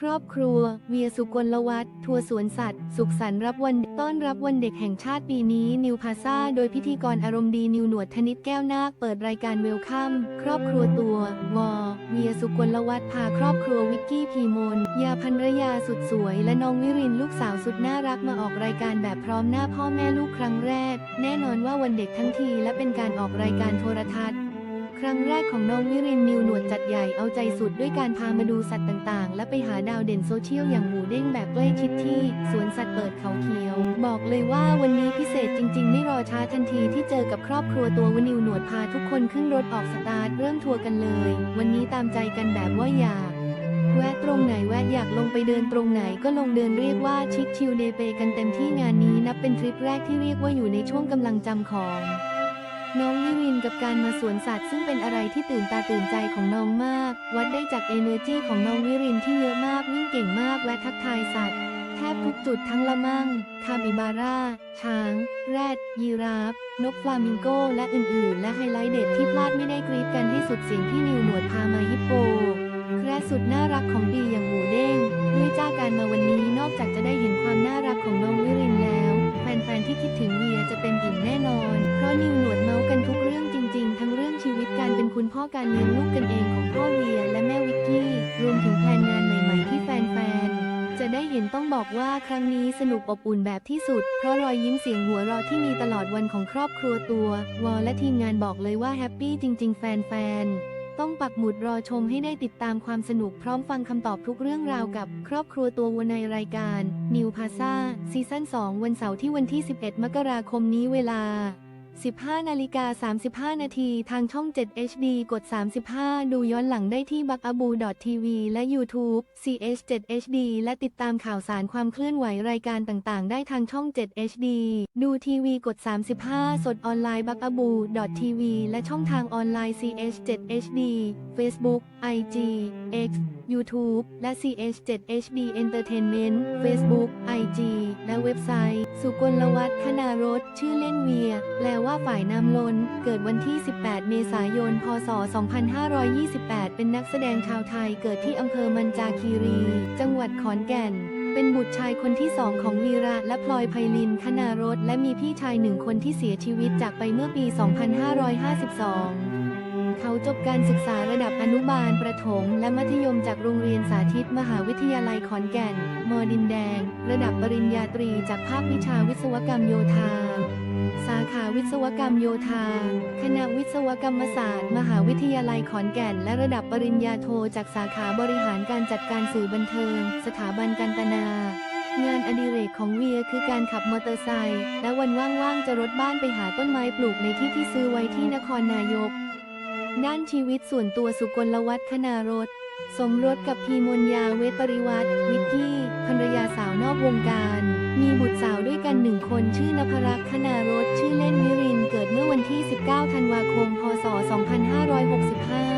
ครอบครัว เวียสุกลวัฒน์ทัวร์สวนสัตว์ สุขสันต์รับวันต้อนรับวันเด็กแห่งชาติปีนี้ นิวพาซาโดยพิธีกรอารมณ์ดีนิวหนวดธนิตแก้วนาคเปิดรายการเวลคัมครอบครัวตัววอเวียสุกลวัฒน์พาครอบครัววิกกี้พีมนยาพันรยาสุดสวย และน้องวิรินลูกสาวสุดน่ารักมาออกรายการแบบพร้อมหน้าพ่อแม่ลูกครั้งแรก แน่นอนว่าวันเด็กทั้งทีและเป็นการออกรายการโทรทัศน์ ครั้งแรกของน้องวิรินนิวหนวดจัดใหญ่เอาใจสุดด้วยการพามาดูสัตว์ต่างๆ และไปหาดาวเด่นโซเชียลอย่างหมูเด้งแบบใกล้ชิดที่ สวนสัตว์เปิดเขาเขียว บอกเลยว่าวันนี้พิเศษจริง ๆ ไม่รอช้าทันทีที่เจอกับครอบครัวตัววนิวหนวดพาทุกคนขึ้นรถออกสตาร์ทเริ่มทัวร์กันเลย วันนี้ตามใจกันแบบว่าอยากแวะตรงไหนแวะอยากลงไปเดินตรงไหนก็ลงเดินเรียกว่าชิคชิลเดย์เปกันเต็มที่งานนี้นับเป็นทริปแรกที่เรียกว่าอยู่ในช่วงกำลังจำของ น้องวิรินกับการมาสวนสัตว์ซึ่งเป็นอะไรที่ตื่นตาตื่นใจของน้องมาก วัดได้จากเอเนอร์จีของน้องวิรินที่เยอะมากวิ่งเก่งมากและทักทายสัตว์ แทบทุกจุดทั้งละมั่ง คาบิบาร่า ช้าง แรด ยีราฟ นกฟลามิงโก และอื่นๆ และไฮไลท์เด็ดที่พลาดไม่ได้กรีดกันให้สุดเสียงที่นิวหนวดพามาฮิปโปแคระสุดน่ารักของปีอย่างหมูเด้งด้วยจ้าการมาวันนี้นอกจากจะได้เห็นความน่ารักของน้องวิรินแล้ว ฟนๆที่คิดถึงเวียจะเต็มอิ่มแน่นอน เพราะนิวหนวดเมาส์กันทุกเรื่องจริงๆ ทั้งเรื่องชีวิตการเป็นคุณพ่อการเลี้ยงลูกกันเองของพ่อเวียและแม่วิกกี้ รวมถึงแผนงานใหม่ๆที่แฟนๆจะได้เห็นต้องบอกว่าครั้งนี้สนุกอบอุ่นแบบที่สุด เพราะรอยยิ้มเสียงหัวเราะที่มีตลอดวันของครอบครัวตัว วอและทีมงานบอกเลยว่าแฮปปี้จริง ๆ แฟน ๆ ต้องปักหมุดรอชมให้ได้ติดตามความสนุกพร้อมฟังคำตอบทุกเรื่องราวกับครอบครัวตัววัวในรายการ New p a s a ซีซั่น2 วันเสาร์ที่วันที่ 11 มกราคมนี้เวลา 15 นาฬิกา 35 นาทีทางช่อง 7 HD กด 35 ดูย้อนหลังได้ที่บักอบูดอททีวีและ YouTube CH7 HD และติดตามข่าวสารความเคลื่อนไหวรายการต่างๆ ได้ทางช่อง 7 HD ดูทีวีกด 35 สดออนไลน์บักอบูดอททีวีและช่องทางออนไลน์ CH7 HD Facebook IG X YouTube และ CH7 HD Entertainment Facebook IG และเว็บไซต์ สุกลวัฒน์คณารสชื่อเล่นเวีย แปลว่าฝ่ายน้ำล้น เกิดวันที่ 18 เมษายน พศ 2528 เป็นนักแสดงชาวไทยเกิดที่อำเภอมันจาคีรี จังหวัดขอนแก่นเป็นบุตรชายคนที่สองของวีระและพลอยไพลินคณารสและมีพี่ชายหนึ่งคนที่เสียชีวิตจากไปเมื่อปี 2552 เขาจบการศึกษาระดับอนุบาลประถม และมัธยมจากโรงเรียนสาธิตมหาวิทยาลัยขอนแก่น มอดินแดง ระดับปริญญาตรีจากภาควิชาวิศวกรรมโยธา สาขาวิศวกรรมโยธา คณะวิศวกรรมศาสตร์ มหาวิทยาลัยขอนแก่น และระดับปริญญาโทจากสาขาบริหารการจัดการสื่อบันเทิง สถาบันการตนางานอดิเรกของเวียคือการขับมอเตอร์ไซค์และวันว่างๆจะรถบ้านไปหาต้นไม้ปลูกในที่ที่ซื้อไว้ที่นครนายก ด้านชีวิตส่วนตัวสุกลวัฒนารสสมรสกับพีมนยาเวทปริวัตรวิกกี้ภรรยาสาวนอกวงการ มีบุตรสาวด้วยกันหนึ่งคนชื่อนภรักษ์คณารสชื่อเล่นวิรินเกิดเมื่อวันที่ 19 ธันวาคม พศ 2565